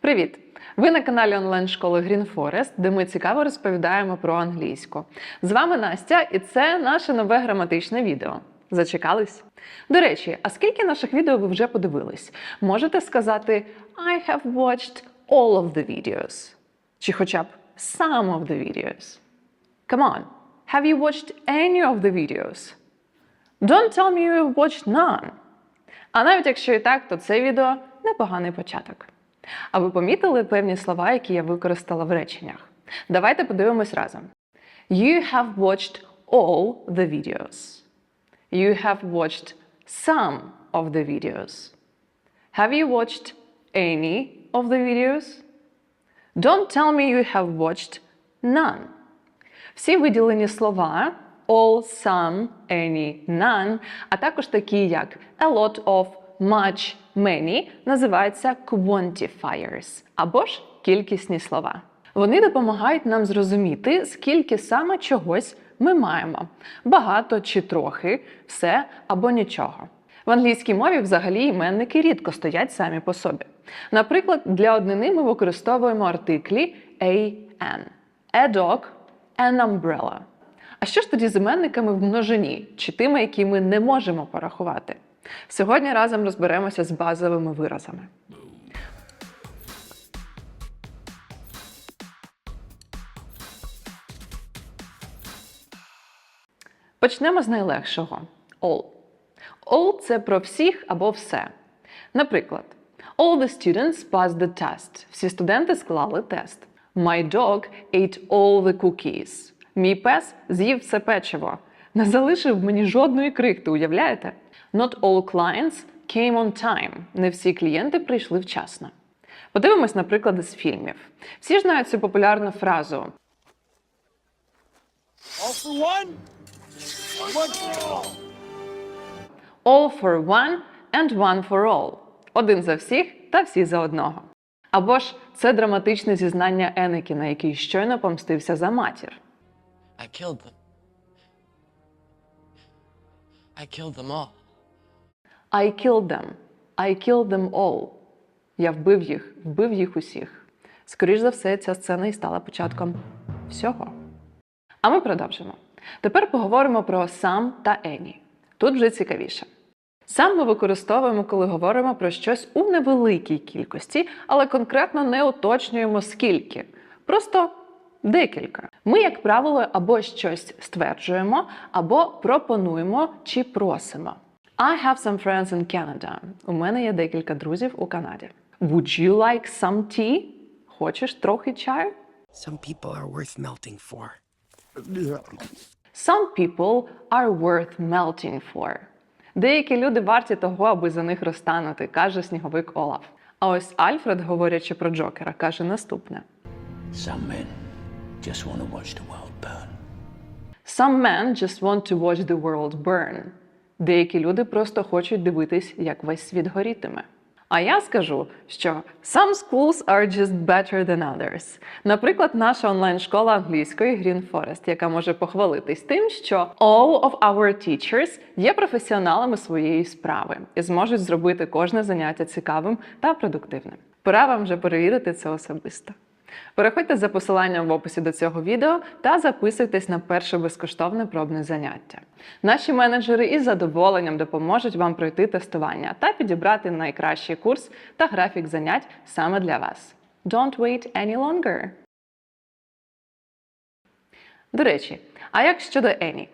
Привіт! Ви на каналі онлайн-школи Green Forest, де ми цікаво розповідаємо про англійську. З вами Настя, і це наше нове граматичне відео. Зачекались? До речі, а скільки наших відео ви вже подивились? Можете сказати I have watched all of the videos. Чи хоча б some of the videos. Come on, have you watched any of the videos? Don't tell me you've watched none. А навіть якщо і так, то це відео непоганий початок. А ви помітили певні слова, які я використала в реченнях? Давайте подивимось разом. You have watched all the videos. You have watched some of the videos. Have you watched any of the videos? Don't tell me you have watched none. Всі виділені слова all, some, any, none, а також такі як a lot of, much, many називаються quantifiers або ж кількісні слова. Вони допомагають нам зрозуміти, скільки саме чогось ми маємо: багато чи трохи, все або нічого. В англійській мові взагалі іменники рідко стоять самі по собі. Наприклад, для однини ми використовуємо артиклі an. A dog, an umbrella. А що ж тоді з іменниками в множині, чи тими, які ми не можемо порахувати? Сьогодні разом розберемося з базовими виразами. Почнемо з найлегшого all. All – це про всіх або все. Наприклад, All the students passed the test. Всі студенти склали тест. My dog ate all the cookies. Мій пес з'їв все печиво. Не залишив мені жодної крихти, уявляєте? Not all clients came on time. Не всі клієнти прийшли вчасно. Подивимось на приклади з фільмів. Всі ж знають цю популярну фразу All for one, one for all. All for one and one for all. Один за всіх та всі за одного. Або ж це драматичне зізнання Енекіна, який щойно помстився за матір. I killed them. I killed them all. I killed them. I killed them all. Я вбив їх, вбив їх усіх. Скоріш за все, ця сцена і стала початком всього. А ми продовжимо. Тепер поговоримо про сам та Ені. Тут вже цікавіше. Сам ми використовуємо, коли говоримо про щось у невеликій кількості, але конкретно не уточнюємо скільки. Просто декілька. Ми, як правило, або щось стверджуємо, або пропонуємо чи просимо. I have some friends in Canada. У мене є декілька друзів у Канаді. Would you like some tea? Хочеш трохи чаю? Some people are worth melting for. Some people are worth melting for. Деякі люди варті того, аби за них розтанути, каже сніговик Олаф. А ось Альфред, говорячи про Джокера, каже наступне: Some men just want to watch the world burn. Some men just want to watch the world burn. Деякі люди просто хочуть дивитись, як весь світ горітиме. А я скажу, що some schools are just better than others. Наприклад, наша онлайн-школа англійської Green Forest, яка може похвалитись тим, що all of our teachers є професіоналами своєї справи і зможуть зробити кожне заняття цікавим та продуктивним. Пора вам вже перевірити це особисто. Переходьте за посиланням в описі до цього відео та записуйтесь на перше безкоштовне пробне заняття. Наші менеджери із задоволенням допоможуть вам пройти тестування та підібрати найкращий курс та графік занять саме для вас. Don't wait any longer! До речі, а як щодо any?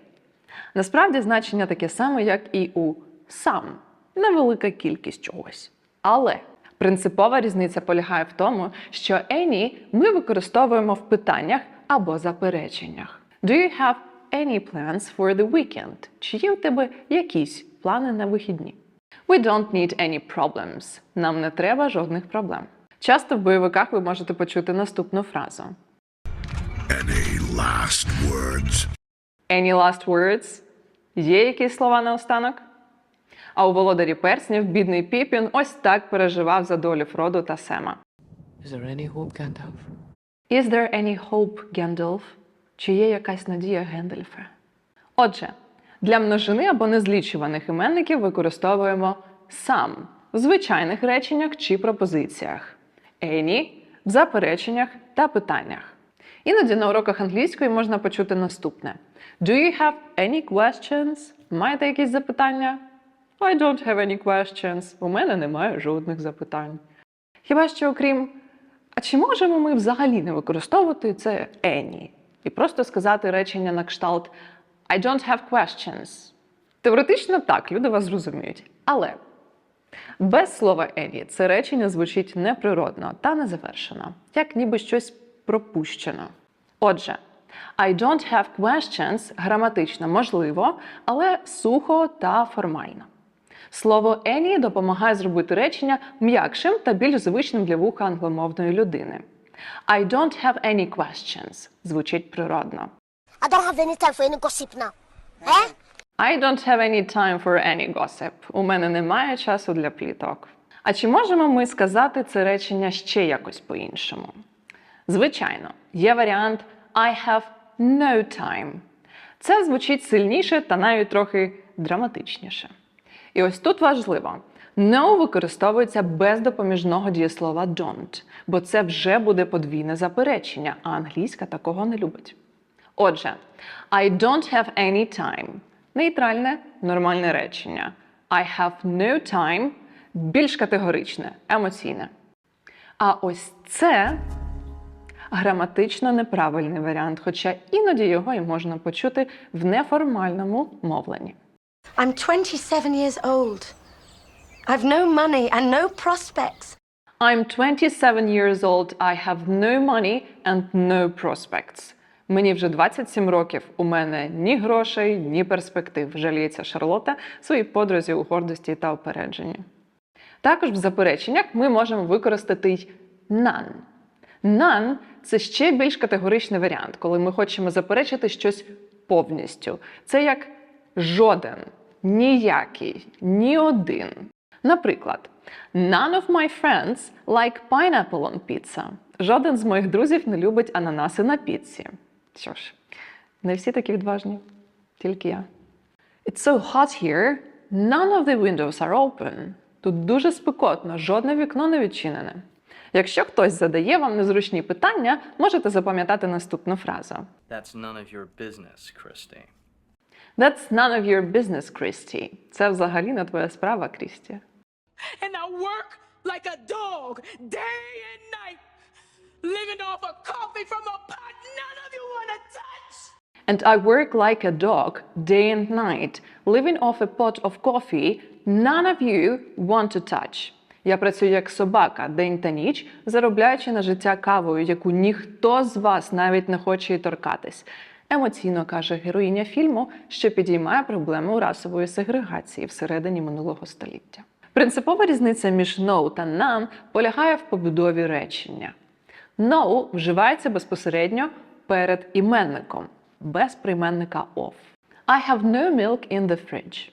Насправді значення таке саме, як і у сам невелика кількість чогось. Але принципова різниця полягає в тому, що any ми використовуємо в питаннях або запереченнях. Do you have any plans for the weekend? Чи є у тебе якісь плани на вихідні? We don't need any problems. Нам не треба жодних проблем. Часто в бойовиках ви можете почути наступну фразу: Any last words? Any last words? Є якісь слова на останок? А у володарі перснів бідний Піпін ось так переживав за долю Фроду та Сема. Is there any hope, Gandalf? Is there any hope, Gandalf? Чи є якась надія, Гендальфе? Отже, для множини або незлічуваних іменників використовуємо сам в звичайних реченнях чи пропозиціях. any в запереченнях та питаннях. Іноді на уроках англійської можна почути наступне: Do you have any questions? Маєте якісь запитання? I don't have any questions. У мене немає жодних запитань. Хіба що окрім, а чи можемо ми взагалі не використовувати це any і просто сказати речення на кшталт I don't have questions? Теоретично так, люди вас зрозуміють. Але без слова any це речення звучить неприродно та незавершено, як ніби щось пропущено. Отже, I don't have questions граматично можливо, але сухо та формально. Слово any допомагає зробити речення м'якшим та більш звичним для вуха англомовної людини. I don't have any questions звучить природно. I don't have any time for any gossip now. Eh? I don't have any time for any gossip. У мене немає часу для пліток. А чи можемо ми сказати це речення ще якось по-іншому? Звичайно, є варіант I have no time. Це звучить сильніше та навіть трохи драматичніше. І ось тут важливо: no використовується без допоміжного дієслова don't, бо це вже буде подвійне заперечення, а англійська такого не любить. Отже, I don't have any time. Нейтральне, нормальне речення. I have no time більш категоричне, емоційне. А ось це граматично неправильний варіант, хоча іноді його і можна почути в неформальному мовленні. I'm 27 years old. I've no money and no prospects. I'm 27 years old, I have no money and no prospects. Мені вже 27 років, у мене ні грошей, ні перспектив, жаліється Шарлота своїй подрузі у гордості та опередженні. Також в запереченнях ми можемо використати й none. None – це ще більш категоричний варіант, коли ми хочемо заперечити щось повністю. Це як жоден, ніякий, ні один. Наприклад, None of my friends like pineapple on pizza. Жоден з моїх друзів не любить ананаси на піці. Що ж, не всі такі відважні, тільки я. It's so hot here. None of the windows are open. Тут дуже спекотно, жодне вікно не відчинене. Якщо хтось задає вам незручні питання, можете запам'ятати наступну фразу. That's none of your business, Christy. That's none of your business, Christy. Це взагалі не твоя справа, Крісті. and I work like a dog day and night, living off of coffee from a pot none of you want to touch. And I work like a dog day and night, living off a pot of coffee none of you want to touch. Я працюю як собака день та ніч, заробляючи на життя кавою, яку ніхто з вас навіть не хоче й торкатись. Емоційно каже героїня фільму, що підіймає проблему расової сегрегації всередині минулого століття. Принципова різниця між no та none полягає в побудові речення. No вживається безпосередньо перед іменником, без прийменника of. I have no milk in the fridge.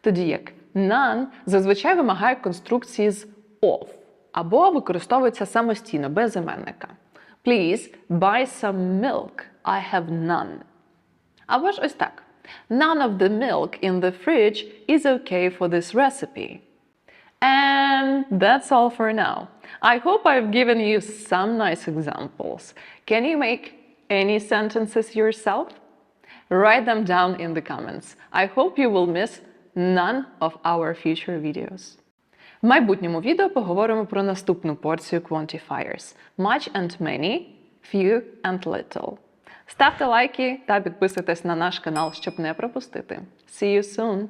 Тоді як none зазвичай вимагає конструкції з of або використовується самостійно без іменника. Please buy some milk. I have none. Або ж ось так. None of the milk in the fridge is okay for this recipe. And that's all for now. I hope I've given you some nice examples. Can you make any sentences yourself? Write them down in the comments. I hope you will miss none of our future videos. В майбутньому відео поговоримо про наступну порцію quantifiers – much and many, few and little. Ставте лайки та підписуйтесь на наш канал, щоб не пропустити. See you soon!